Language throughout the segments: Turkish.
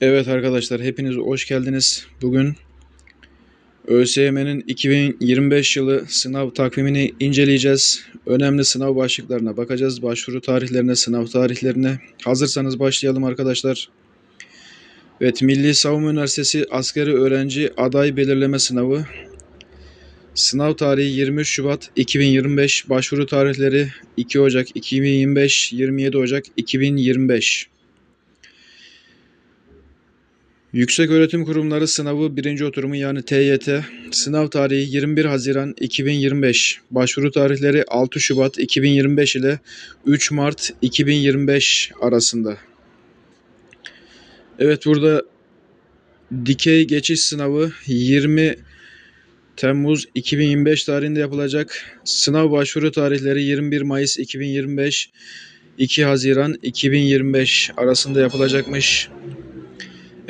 Evet arkadaşlar hepiniz hoş geldiniz. Bugün ÖSYM'nin 2025 yılı sınav takvimini inceleyeceğiz. Önemli sınav başlıklarına bakacağız. Başvuru tarihlerine, sınav tarihlerine. Hazırsanız başlayalım arkadaşlar. Evet Milli Savunma Üniversitesi Askeri Öğrenci Aday Belirleme Sınavı. Sınav tarihi 23 Şubat 2025. Başvuru tarihleri 2 Ocak 2025, 27 Ocak 2025. Yükseköğretim Kurumları Sınavı 1. oturumu yani TYT. Sınav tarihi 21 Haziran 2025. Başvuru tarihleri 6 Şubat 2025 ile 3 Mart 2025 arasında. Evet burada dikey geçiş sınavı 20 Temmuz 2025 tarihinde yapılacak. Sınav başvuru tarihleri 21 Mayıs 2025 2 Haziran 2025 arasında yapılacakmış.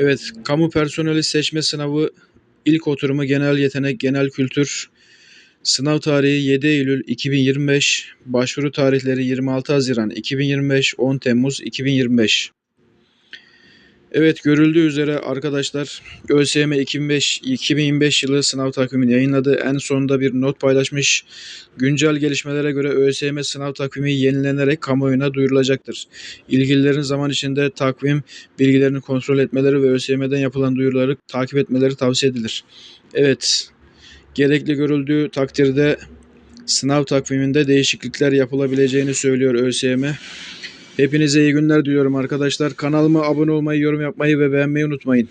Evet, kamu personeli seçme sınavı ilk oturumu genel yetenek, genel kültür. Sınav tarihi 7 Eylül 2025, başvuru tarihleri 26 Haziran 2025, 10 Temmuz 2025. Evet görüldüğü üzere arkadaşlar ÖSYM 2005, 2025 yılı sınav takvimini yayınladı. En sonunda bir not paylaşmış. Güncel gelişmelere göre ÖSYM sınav takvimi yenilenerek kamuoyuna duyurulacaktır. İlgililerin zaman içinde takvim bilgilerini kontrol etmeleri ve ÖSYM'den yapılan duyuruları takip etmeleri tavsiye edilir. Evet, gerekli görüldüğü takdirde sınav takviminde değişiklikler yapılabileceğini söylüyor ÖSYM. Hepinize iyi günler diliyorum arkadaşlar. Kanalıma abone olmayı, yorum yapmayı ve beğenmeyi unutmayın.